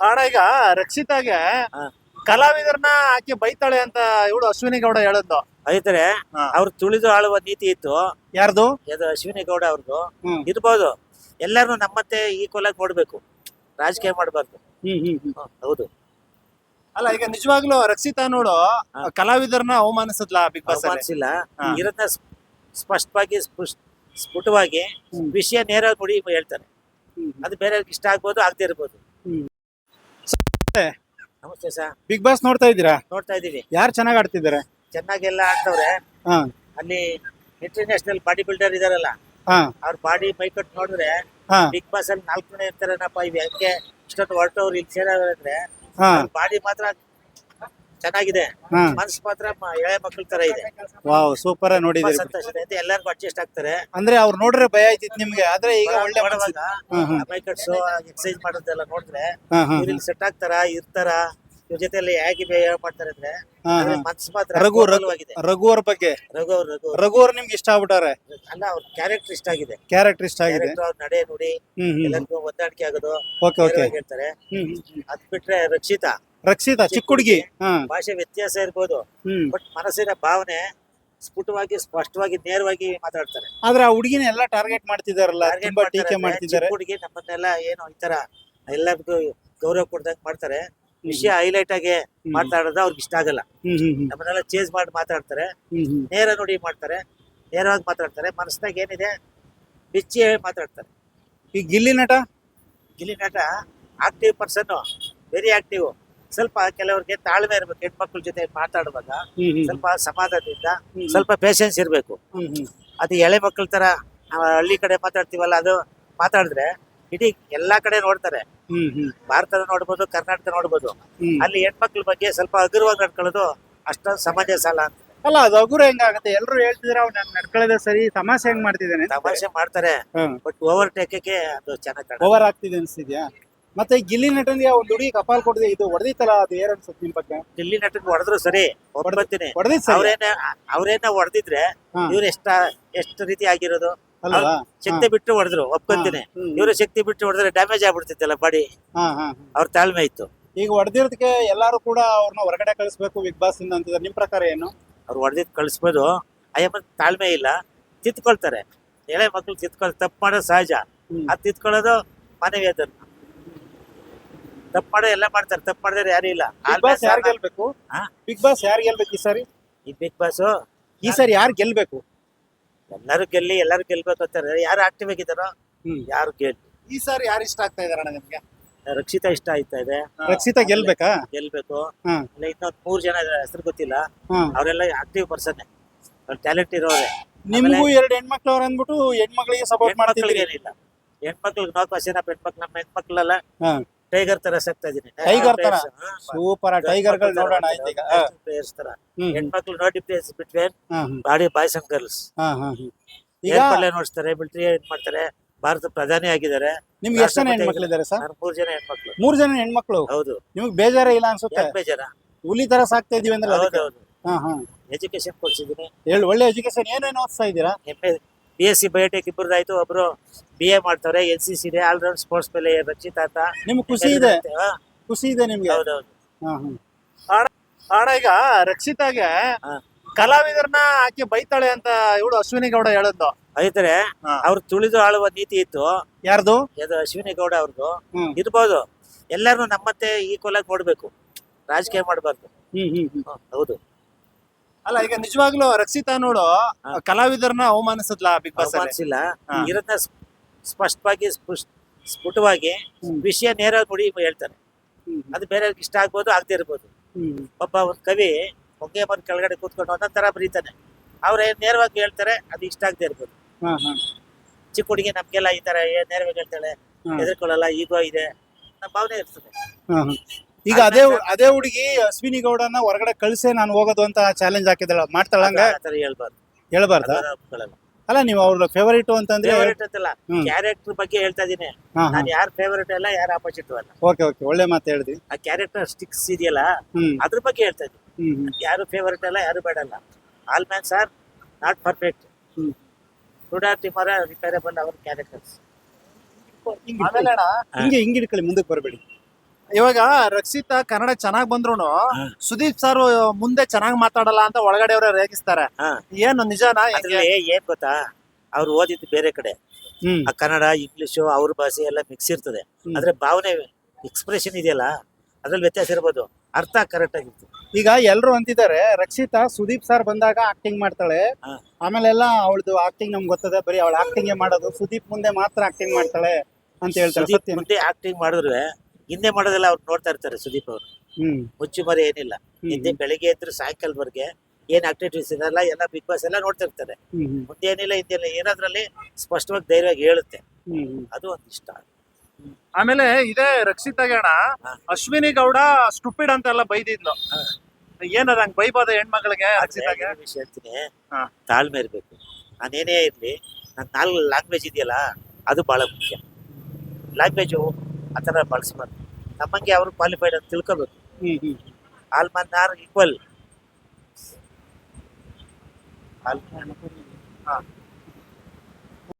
ಅಣ್ಣ ಈಗ ರಕ್ಷಿತಾಗೆ. ಕಲಾವಿದರನ್ನ ಆಕೆ ಬೈತಾಳೆ ಅಂತ ಇವಳು ಅಶ್ವಿನಿ ಗೌಡ ಹೇಳದ್ದು ಐತರೆ. ಅವ್ರು ತುಳಿದು ಆಳುವ ನೀತಿ ಇತ್ತು. ಯಾರ್ದು? ಇದು ಅಶ್ವಿನಿ ಗೌಡ ಅವ್ರದ್ದು. ಇರ್ಬೋದು. ಎಲ್ಲಾರು ನಮ್ಮತ್ತೆ ಈಕ್ವಲ್ ಆಗಿ ನೋಡ್ಬೇಕು. ರಾಜಕೀಯ ಮಾಡಬಾರ್ದು. ಹೌದು. ಅಲ್ಲ ಈಗ ನಿಜವಾಗ್ಲೂ ರಕ್ಷಿತಾ ನೋಡು ಕಲಾವಿದರನ್ನ ಅವಮಾನಿಸದ್ಲ ಬಿಗ್ ಬಾಸ್ ಅವಮಾನಿಸಿಲ್ಲ. ಇರೋದನ್ನ ಸ್ಪಷ್ಟವಾಗಿ ಸ್ಪುಷ್- ಸ್ಫುಟವಾಗಿ ವಿಷಯ ನೇರವಾಗಿ ನೋಡಿ ಹೇಳ್ತಾರೆ ಅದು ಬೇರೆಯವ್ರಿಗೆ ಇಷ್ಟ ಆಗ್ಬೋದು ಆಗದೆ ಇರ್ಬೋದು. ಹ್ಮ್. ನಮಸ್ತೆ ಸರ್. ಬಿಗ್ ಬಾಸ್ ನೋಡ್ತಾ ಇದ್ದೀರಾ? ನೋಡ್ತಾ ಇದೀವಿ ಯಾರು ಚೆನ್ನಾಗ್ ಆಡ್ತಿದ್ದಾರೆ? ಚೆನ್ನಾಗೆಲ್ಲ ಆಡ್ತವ್ರೆ. ಹಾ. ಅಲ್ಲಿ ಇಂಟರ್ನ್ಯಾಷನಲ್ ಬಾಡಿ ಬಿಲ್ಡರ್ ಇದಾರಲ್ಲ ಹಾ. ಅವ್ರ ಬಾಡಿ ಮೈಕಟ್ ನೋಡಿದ್ರೆ ಹಾ. ಬಿಗ್ ಬಾಸ್ ಅಲ್ಲಿ ನಾಲ್ಕು ಜನ ಇರ್ತಾರೇನಪ್ಪ ಇವ್ ಇಷ್ಟೊಂದು ಹೊರಟವ್ರು ಇಲ್ಲಿ ಸೇರಿದ್ರೆ ಹಾ. ಬಾಡಿ ಮಾತ್ರ ಚೆನ್ನಾಗಿದೆ. ಹಾ. ಮನ್ಸು ಮಾತ್ರ ಮ- ಎಳೆ ಮಕ್ಕಳ ತರ ಇದೆ. ವಾವ್ ಸೂಪರ್ ತುಂಬಾ ನೋಡಿದಿರಿ ಸಂತೋಷ ಇದೆ. ಎಲ್ಲರಿಗೂ ಅಡ್ಜಸ್ಟ್ ಆಗ್ತಾರೆ. ಅಂದ್ರೆ ಅವ್ರು ನೋಡ್ರೆ ಭಯ ಆಯ್ತಿತ್ತು ನಿಮ್ಗೆ ಆದ್ರೆ ಈಗ ಒಳ್ಳೆ ಮನ್ಸು- ಹ್ಮ್. ಮೈಕಟ್ಸು ಎಕ್ಸಸೈಸ್ ಮಾಡೋದೆಲ್ಲ ನೋಡಿದ್ರೆ ಹಾ ಹಾ ಸೆಟ್ ಆಗ್ತಾರ ಇರ್ತಾರ? ಇವ್ರ ಜೊತೆಲಿ ಹೇಗೆ ಬಿಹೇವ್ ಮಾಡ್ತಾರೆ ಅಂದ್ರೆ ಹಾ ಹಾ. ಮನ್ಸು ಮಾತ್ರ ರಘು ರಘು ಕೋಮಲವಾಗಿದೆ. ರಘು ಅವ್ರ ಬಗ್ಗೆ. ರಘು ಅವ್ರ ರಘು ಅವ್ರು. ರಘು ಅವ್ರು ನಿಮ್ಗೆ ಇಷ್ಟ ಆಗ್ಬಿಟ್ಟಾರೆ? ಅಲ್ಲ ಅವ್ರ ಕ್ಯಾರೆಕ್ಟರ್ ಇಷ್ಟ ಆಗಿದೆ. ಕ್ಯಾರೆಕ್ಟರ್ ಇಷ್ಟ ಆಗಿದೆ. ಕ್ಯಾರೆಕ್ಟರ್ ಅವ್ರ ನಡೆ ನುಡಿ ಹ್ಮ್ ಹ್ಮ್ ಎಲ್ಲರಿಗೂ ಹೊಂದಾಣಿಕೆ ಆಗೋದು ಓಕೆ ಓಕೆ ಹೇಳ್ತಾರೆ. ಹ್ಮ್ ಹ್ಮ್, ಹ್ಮ್. ಅದ್ ಬಿಟ್ರೆ ರಕ್ಷಿತಾ. ರಕ್ಷಿತಾ ಚಿಕ್ಕ ಹುಡುಗಿ. ಹಾ ಭಾಷೆ ವ್ಯತ್ಯಾಸ ಇರ್ಬೋದು. ಹ್ಮ್. ಬಟ್ ಮನಸ್ಸಿನ ಭಾವನೆ ಸ್ಫುಟವಾಗಿ ಸ್ಪಷ್ಟವಾಗಿ ನೇರವಾಗಿ ಮಾತಾಡ್ತಾರೆ. ಆದ್ರೆ ಆ ಹುಡುಗಿನ ಎಲ್ಲ ಟಾರ್ಗೆಟ್ ಮಾಡ್ತಿದಾರಲ್ಲ Target ತುಂಬಾ ಮಾಡ್ತಾರೆ. ಟೀಕೆ ಅಂದ್ರೆ ಮಾಡ್ತಿದ್ದಾರೆ. ಚಿಕ್ಕ ಹುಡುಗಿ ನಮ್ಮನ್ನೆಲ್ಲ ಏನು ಈ ತರ ಎಲ್ಲರಿಗೂ ಗೌರವ ಕೊಡ್ದಂಗ್ ಮಾಡ್ತಾರೆ. ವಿಷಯ ಹೈಲೈಟ್ ಆಗಿ. ಮಾತಾಡೋದು ಅವ್ರಿಗೆ ಇಷ್ಟ ಆಗಲ್ಲ. ಹ್ಮ್ ಹ್ಮ್ ಹ್ಮ್. ನಮ್ಮನ್ನೆಲ್ಲ ಚೇಂಜ್ ಮಾಡಿ ಮಾತಾಡ್ತಾರೆ. ಹ್ಮ್ ಹ್ಮ್. ನೇರ ನೋಡಿ ಮಾಡ್ತಾರೆ. ನೇರವಾಗಿ ಮಾತಾಡ್ತಾರೆ. ಮನಸ್ಸಿನಾಗ ಏನಿದೆ? ಬಿಚ್ಚಿ ಮಾತಾಡ್ತಾರೆ. ಈ ಗಿಲ್ಲಿ ನಟ? ಗಿಲ್ಲಿ ನಟ ಆಕ್ಟಿವ್ ಪರ್ಸನ್ ವೆರಿ ಆಕ್ಟಿವ್ ಸ್ವಲ್ಪ ಕೆಲವರಿಗೆ ತಾಳ್ಮೆ ಇರ್ಬೇಕು ಹೆಣ್ಮಕ್ಳ ಜೊತೆ ಮಾತಾಡುವಾಗ ಸ್ವಲ್ಪ ಸಮಾಧಾನದಿಂದ ಸ್ವಲ್ಪ ಪೇಷನ್ಸ್ ಇರಬೇಕು. ಅದು ಎಳೆ ಮಕ್ಕಳ ತರ ಹಳ್ಳಿ ಕಡೆ ಮಾತಾಡ್ತೀವಲ್ಲ ಅದು ಮಾತಾಡಿದ್ರೆ ಇಡೀ ಎಲ್ಲಾ ಕಡೆ ನೋಡ್ತಾರೆ. ಹ್ಮ್ ಹ್ಮ್. ಭಾರತ ನೋಡ್ಬೋದು ಕರ್ನಾಟಕ ನೋಡ್ಬೋದು. ಅಲ್ಲಿ ಹೆಣ್ಮಕ್ಳ ಬಗ್ಗೆ ಸ್ವಲ್ಪ ಹಗುರವಾಗಿ ನಡ್ಕೊಳ್ಳೋದು ಅಷ್ಟೊಂದು ಸಮಂಜಸ ಸಾಲ ಅಂತ. ಅಲ್ಲ ಅದು ಹಗುರ ಹೆಂಗಾಗತ್ತೆ? ಎಲ್ರು ಹೇಳ್ತಿದ್ರೆ ಅವ್ನು ನಡ್ಕೊಳ್ಳೋದೇ ಸರಿ ತಮಾಷೆ ಹೆಂಗ್ ಮಾಡ್ತಿದ್ದಾನೆ ತಮಾಷೆ ಮಾಡ್ತಾರೆ ಬಟ್ ಓವರ್ ಟೇಕಕ್ಕೆ ಅದು ಚೆನ್ನಾಗಿ. ಓವರ್ ಆಗ್ತಿದೆ ಅನ್ಸ್ತಿದ್ಯಾ? ಮತ್ತೆ ಗಿಲ್ಲಿ ನಟನ್ಗೆ ಒಂದು ಹುಡುಗಿ ಕಪಾಲ್ ಕೊಡದೆ ಇದು ಹೊಡೆದಿತ್ತಲ್ಲ ಅದು ಏನ್ ಅನ್ಸುತ್ತೆ ನಿಮ್ ಬಗ್ಗೆ? ಗಿಲ್ಲಿ ನಟನ್ ಹೊಡೆದ್ರು ಸರಿ ಒಪ್ಕೊತೀನಿ ಹೊಡೆದಿದ್ ಸರಿ? ಅವ್ರೇನ ಅವ್ರೇನ ಹೊಡೆದಿದ್ರೆ ಹಾ. ಇವ್ರು ಎಷ್ಟ ಎಷ್ಟು ರೀತಿ ಆಗಿರೋದು? ಅಲ್ವಾ? ಶಕ್ತಿ ಬಿಟ್ಟು ಹೊಡೆದ್ರು ಒಪ್ಕೊಂತೀನಿ. ಇವ್ರ ಇವ್ರು ಶಕ್ತಿ ಬಿಟ್ಟು ಹೊಡೆದ್ರೆ ಡ್ಯಾಮೇಜ್ ಆಗ್ಬಿಡ್ತಿತ್ತಲ್ಲ ಬಾಡಿ ಹಾ ಹಾ ಹಾ. ಅವ್ರ ತಾಳ್ಮೆ ಇತ್ತು. ಈಗ ಹೊಡೆದಿರೋದಕ್ಕೆ ಎಲ್ಲಾರು ಕೂಡ ಅವ್ರನ್ನ ಹೊರಗಡೆ ಕಳಿಸ್ಬೇಕು ಬಿಗ್ ಬಾಸ್ ಇಂದ ಅಂತಿದ್ದಾರೆ. ನಿಮ್ ಪ್ರಕಾರ ಏನು? ಅವ್ರು ಹೊಡೆದಿದ್ ಕಳಿಸ್ಬೋದು. ಅಯ್ಯಪ್ಪ ತಾಳ್ಮೆ ಇಲ್ಲ. ತಿತ್ಕೊಳ್ತಾರೆ. ಎಳೆ ಮಕ್ಳು ತಿತ್ಕೊಳ್ ತಪ್ಪು ಮಾಡೋದು ಸಹಜ. ಹ್ಮ್. ಅದು ತಿತ್ಕೊಳ್ಳೋದು ಧರ್ಮ ತಪ್ಪು ಮಾಡೋ ಎಲ್ಲ ಮಾಡ್ತಾರೆ ತಪ್ಪು ಮಾಡಿದ್ರೆ ಯಾರು ಇಲ್ಲ. ಬಿಗ್ ಬಾಸ್ ಯಾರು ಗೆಲ್ಬೇಕು? ಹಾ? ಬಿಗ್ ಬಾಸ್ ಯಾರು ಗೆಲ್ಬೇಕು ಈ ಸಾರಿ? ಈ ಬಿಗ್ ಬಾಸ್ ಈ ಸಾರಿ ಯಾರು ಗೆಲ್ಬೇಕು? ಎಲ್ಲರೂ ಗೆಲ್ಲಿ ಎಲ್ಲರೂ ಗೆಲ್ಬೇಕು ಅಂತಾರೆ. ಯಾರು ಆಕ್ಟಿವ್ ಆಗಿದಾರೋ ಹ್ಮ್. ಯಾರು ಗೆಲ್ ಈ ಸಾರಿ ಯಾರು ಇಷ್ಟ ಆಗ್ತಾ ಇದಾರೆ ನಿಮ್ಗೆ? ರಕ್ಷಿತಾ ಇಷ್ಟ ಆಯ್ತಾ ಇದೆ. ರಕ್ಷಿತಾ ಗೆಲ್ಬೇಕಾ? ಗೆಲ್ಬೇಕು. ಹಾ. ಇಲ್ಲ ಇನ್ನೊಂದ್ ಮೂರ್ ಜನ ಇದಾರೆ, ಹೆಸರು ಗೊತ್ತಿಲ್ಲ. ಹಾ. ಅವರೆಲ್ಲ ಆಕ್ಟಿವ್ ಪರ್ಸನ್ ಟ್ಯಾಲೆಂಟ್ ಇರೋರೆ ನಿಮ್ಗೂ ಎರಡು ಹೆಣ್ಮಕ್ಳು ಅವ್ರ ಅಂದ್ಬಿಟ್ಟು ಹೆಣ್ಮಕ್ಳಿಗೆ ಸಪೋರ್ಟ್ ಮಾಡ್ತಿದ್ದೀರಿ. ಹೆಣ್ಮಕ್ಳಿಗೆ ಏನಿಲ್ಲ. ಹೆಣ್ಮಕ್ಳಿಗೆ ನೋ ಕ್ವಶನ್ ಹೆಣ್ಮಕ್ಳು ನಮ್ಮ ಹೆಣ್ಮಕ್ಳೆಲ್ಲ ಹಾ. ಟೈಗರ್ ತರ ಸಾಕ್ತಾ ಇದೀನಿ. ಟೈಗರ್ ತರ? ಸೂಪರ್ ಟೈಗರ್ಗಳು ನೋಡೋಣ ಆಯ್ತು ಈಗ ಪ್ಲೇಯರ್ಸ್ ತರ. ಹೆಣ್ಮಕ್ಳು ನೋಟಿ ಬಿಟ್ವೀನ್? ಹಾ, ಹ್ಮ್, ಬಾಡಿ ಬಾಯ್ಸ್ ಅಂಡ್ ಗರ್ಲ್ಸ್ ಈಗ ಪಲ್ಲೆ ನೋಡ್ತಾರೆ ಮಿಲಿಟರಿ ಏನ್ ಮಾಡ್ತಾರೆ? ಭಾರತ ಪ್ರಧಾನಿ ಆಗಿದ್ದಾರೆ. ನಿಮ್ಗೆ ಎಷ್ಟು ಜನ ಹೆಣ್ಮಕ್ಳು ಇದಾರೆ ಸರ್? ಮೂರು ಜನ ಹೆಣ್ಮಕ್ಳು. ಮೂರ್ ಜನ ಹೆಣ್ಮಕ್ಳು? ಹೌದು. ನಿಮ್ಗೆ ಬೇಜಾರ ಇಲ್ಲ ಅನ್ಸುತ್ತೆ? ಬೇಜಾರ? ಹುಲಿ ತರ ಸಾಕ್ತಾ ಇದೀವಿ ಅಂದ್ರೆ ಹೌದು ಹೌದೌದು. ಹಾ ಹಾ. ಎಜುಕೇಶನ್ ಕೊಡ್ಸಿದೀನಿ ಹೇಳಿ ಒಳ್ಳೆ ಎಜುಕೇಶನ್ ಏನೇನು ಓದಿಸ್ತಾ ಇದ್ದೀರಾ M A B S C biotech ಇಬ್ಬರದಾಯ್ತು ಒಬ್ರು ಬಿ ಎ ಮಾಡ್ತಾರೆ ಎನ್ ಸಿ ಸಿ ಇದೆ ಆಲ್ರೌಂಡ್ ಸ್ಪೋರ್ಟ್ಸ್ ಮೇಲೆ ರಚಿತ ನಿಮ್ಗೆ ಖುಷಿ ಇದೆ? ಹಾ, ಖುಷಿ ಇದೆ ನಿಮ್ಗೆ? ಹೌದೌದು. ಹಾ ಹಾ. ಆಡ ಈಗ ರಕ್ಷಿತಾಗೆ ಹಾ. ಕಲಾವಿದರನ್ನ ಆಕೆ ಬೈತಾಳೆ ಅಂತ ಇವಳು ಅಶ್ವಿನಿ ಗೌಡ ಹೇಳದ್ದು. ಐತ್ರೆ ಹಾ. ಅವ್ರು ತುಳಿದು ಆಳುವ ನೀತಿ ಇತ್ತು. ಯಾರ್ದು? ಅದು ಅಶ್ವಿನಿ ಗೌಡ ಅವ್ರದ್ದು ಹ್ಮ್. ಇರ್ಬೋದು. ಎಲ್ಲಾರು ನಮ್ಮತ್ತೆ ಈಕ್ವಲ್ ಆಗಿ ನೋಡ್ಬೇಕು. ರಾಜಕೀಯ ಮಾಡಬಾರ್ದು. ಹ್ಮ್ ಹ್ಮ್ ಹ್ಮ್. ಹೌದು. ಅಲ್ಲ ಈಗ ನಿಜವಾಗ್ಲೂ ರಕ್ಷಿತಾ ನೋಡು. ಕಲಾವಿದರನ್ನ ಅವಮಾನಿಸದ್ಲಾ ಬಿಗ್ ಬಾಸ್ ಅವಮಾನಿಸಿಲ್ಲ. ಇರೋದನ್ನ ಸ್ಪಷ್ಟವಾಗಿ ಸ್ಪುಷ್- ಸ್ಫುಟವಾಗಿ ವಿಷಯ ನೇರವಾಗಿ ನೋಡಿ ಹೇಳ್ತಾರೆ. ಅದು ಬೇರೆ ಇಷ್ಟ ಆಗ್ಬೋದು ಆಗದೆ ಇರ್ಬೋದು. ಒಬ್ಬ ಒಂದು ಕವಿ ಹೊಗೆ ಬಂದು ಕೆಳಗಡೆ ಕೂತ್ಕೊಂಡು ಒಂದೊಂದ್ ತರ ಬರೀತಾನೆ. ಅವ್ರು ಏನ್ ನೇರವಾಗಿ ಹೇಳ್ತಾರೆ ಅದು ಇಷ್ಟ ಆಗದೆ ಇರ್ಬೋದು. ಚಿಕ್ಕ ಹುಡುಗಿ ನಮ್ಗೆಲ್ಲ ಈ ತರ ಏನ್ ನೇರವಾಗಿ ಹೇಳ್ತಾಳೆ. ಹೆದರ್ಕೊಳ್ಳಲ್ಲ ಈಗೋ ಇದೆ ನಮ್ಮ ಭಾವನೆ ಇರ್ತದೆ. ಈಗ ಅದೇ ಅದೇ ಹುಡುಗಿ ಅಶ್ವಿನಿ ಗೌಡನ ಹೊರಗಡೆ ಕಳ್ಸೆ ನಾನು ಹೋಗೋದು ಅಂತ ಚಾಲೆಂಜ್ ಹಾಕಿದಳ ಮಾಡ್ತಾಳ ಹಂಗ? ಹೇಳ್ಬಾರ್ದು. ಅಲ್ಲ ನೀವು ಅವ್ರ ಫೇವರೇಟ್ ಅಂತಂದ್ರೆ ಫೇವರೇಟ್ ಅಂತಲ್ಲ. ಕ್ಯಾರೆಕ್ಟರ್ ಬಗ್ಗೆ ಹೇಳ್ತಾ ಇದೀನಿ ನಾನು ಯಾರು ಫೇವರೇಟ್ ಅಲ್ಲ ಯಾರು ಅಪೋಸಿಟ್ ಅಲ್ಲ. Okay okay. ಒಳ್ಳೆ ಮಾತು ಹೇಳಿದ್ವಿ ಆ ಕ್ಯಾರೆಕ್ಟರ್ ಸ್ಟಿಕ್ಸ್ ಇದೆಯಲ್ಲ ಅದ್ರ ಬಗ್ಗೆ ಹೇಳ್ತಾ ಇದ್ದೀನಿ. ಯಾರು ಫೇವರೇಟ್ ಅಲ್ಲ ಯಾರು ಬೇಡಲ್ಲ all men sir not perfect. TUDA ಟಿಮರ ರಿಪೇರಬಲ್ ಅವರ್ ಕ್ಯಾರೆಕ್ಟರ್ಸ್ ಹಿಂಗೆ ಹಿಂಗೆ ಇಡ್ಕೊಳ್ಳಿ ಮುಂದಕ್ಕೆ ಬರಬೇಡಿ. ಇವಾಗ ರಕ್ಷಿತಾ ಕನ್ನಡ ಚೆನ್ನಾಗ್ ಬಂದ್ರು ಸುದೀಪ್ ಸರ್ ಮುಂದೆ ಚೆನ್ನಾಗ್ ಮಾತಾಡಲ್ಲ ಅಂತ ಒಳಗಡೆ ಅವ್ರ ರೇಗಿಸ್ತಾರೆ ಏನು ನಿಜನಾ? ಅದ್ರಲ್ಲಿ ಏನ್ ಗೊತ್ತಾ? ಅವ್ರು ಓದಿದ್ದು ಬೇರೆ ಕಡೆ. ಹ್ಮ್. ಆ ಕನ್ನಡ ಇಂಗ್ಲಿಷು ಅವ್ರ ಭಾಷೆ ಎಲ್ಲ ಮಿಕ್ಸ್ ಇರ್ತದೆ. ಅಂದ್ರೆ ಆದ್ರೆ ಭಾವನೆ ಎಕ್ಸ್ಪ್ರೆಷನ್ ಇದೆಯಲ್ಲ ಅದ್ರಲ್ಲಿ ವ್ಯತ್ಯಾಸ ಇರ್ಬೋದು. ಅರ್ಥ ಕರೆಕ್ಟ್ ಆಗಿತ್ತು ಈಗ ಎಲ್ರು ಅಂತಿದ್ದಾರೆ ರಕ್ಷಿತಾ ಸುದೀಪ್ ಸರ್ ಬಂದಾಗ ಆಕ್ಟಿಂಗ್ ಮಾಡ್ತಾಳೆ. ಹಾ. ಆಮೇಲೆಲ್ಲ ಅವಳದು ಆಕ್ಟಿಂಗ್ ನಮ್ಗೆ ಗೊತ್ತದೆ ಬರೀ ಅವಳ ಆಕ್ಟಿಂಗ್ ಮಾಡೋದು ಸುದೀಪ್ ಮುಂದೆ ಮಾತ್ರ ಆಕ್ಟಿಂಗ್ ಮಾಡ್ತಾಳೆ ಅಂತ ಹೇಳ್ತಾರೆ ಸುದೀಪ್ ಸತ್ಯ ಮುಂದೆ ಆಕ್ಟಿಂಗ್ ಮಾಡಿದ್ರೆ ಹಿಂದೆ ಮಾಡೋದೆಲ್ಲ ಅವ್ರು ನೋಡ್ತಾ ಇರ್ತಾರೆ ಸುದೀಪ್ ಅವರು. ಹ್ಮ್. ಮುಚ್ಚು ಮರಿ ಏನಿಲ್ಲ. ಹಿಂದೆ ಬೆಳಿಗ್ಗೆ ಎದ್ರು ಸಾಯಂಕಾಲವರೆಗೆ ಏನ್ ಆಕ್ಟಿವಿಟೀಸ್ ಇದೆಲ್ಲ ಎಲ್ಲ ಬಿಗ್ ಬಾಸ್ ಎಲ್ಲ ನೋಡ್ತಾ ಇರ್ತಾರೆ. ಹ್ಮ್ ಹ್ಮ್. ಮುಂದೆ ಏನಿಲ್ಲ ಹಿಂದೆ ಏನಿಲ್ಲ ಏನಾದ್ರಲ್ಲಿ ಸ್ಪಷ್ಟವಾಗಿ ಧೈರ್ಯವಾಗಿ ಹೇಳುತ್ತೆ. ಹ್ಮ್ ಹ್ಮ್. ಅದು ಒಂದು ಇಷ್ಟ. ಆಮೇಲೆ ಇದೇ ರಕ್ಷಿತಾಗೆ ಅಣ್ಣ ಹಾ. ಅಶ್ವಿನಿ ಗೌಡ ಸ್ಟುಪಿಡ್ ಅಂತೆಲ್ಲ ಬೈದಿದ್ಲು. ಹಾ. ಏನದ ಹಂಗ್ ಬೈಬೋದ ಹೆಣ್ಮಕ್ಳಿಗೆ ಆದ್ರೆ ರಕ್ಷಿತಾಗೆ ಇನ್ನೊಂದ್ ವಿಷಯ ಹೇಳ್ತೀನಿ. ಹಾ. ತಾಳ್ಮೆ ಇರ್ಬೇಕು. ನಾನೇನೇ ಇರ್ಲಿ ನನ್ನ ನಾಲ್ಕು ಲ್ಯಾಂಗ್ವೇಜ್ ಇದೆಯಲ್ಲ ಅದು ಬಹಳ ಮುಖ್ಯ. ಲ್ಯಾಂಗ್ವೇಜು ಆ ಥರ ಬಳಸ್ಬಾರ್ದು ನಮ್ಮಂಗೆ ಅವರು ಕ್ವಾಲಿಫೈಡ್ ಅಂತ ತಿಳ್ಕೊಬೇಕು. All men are equal all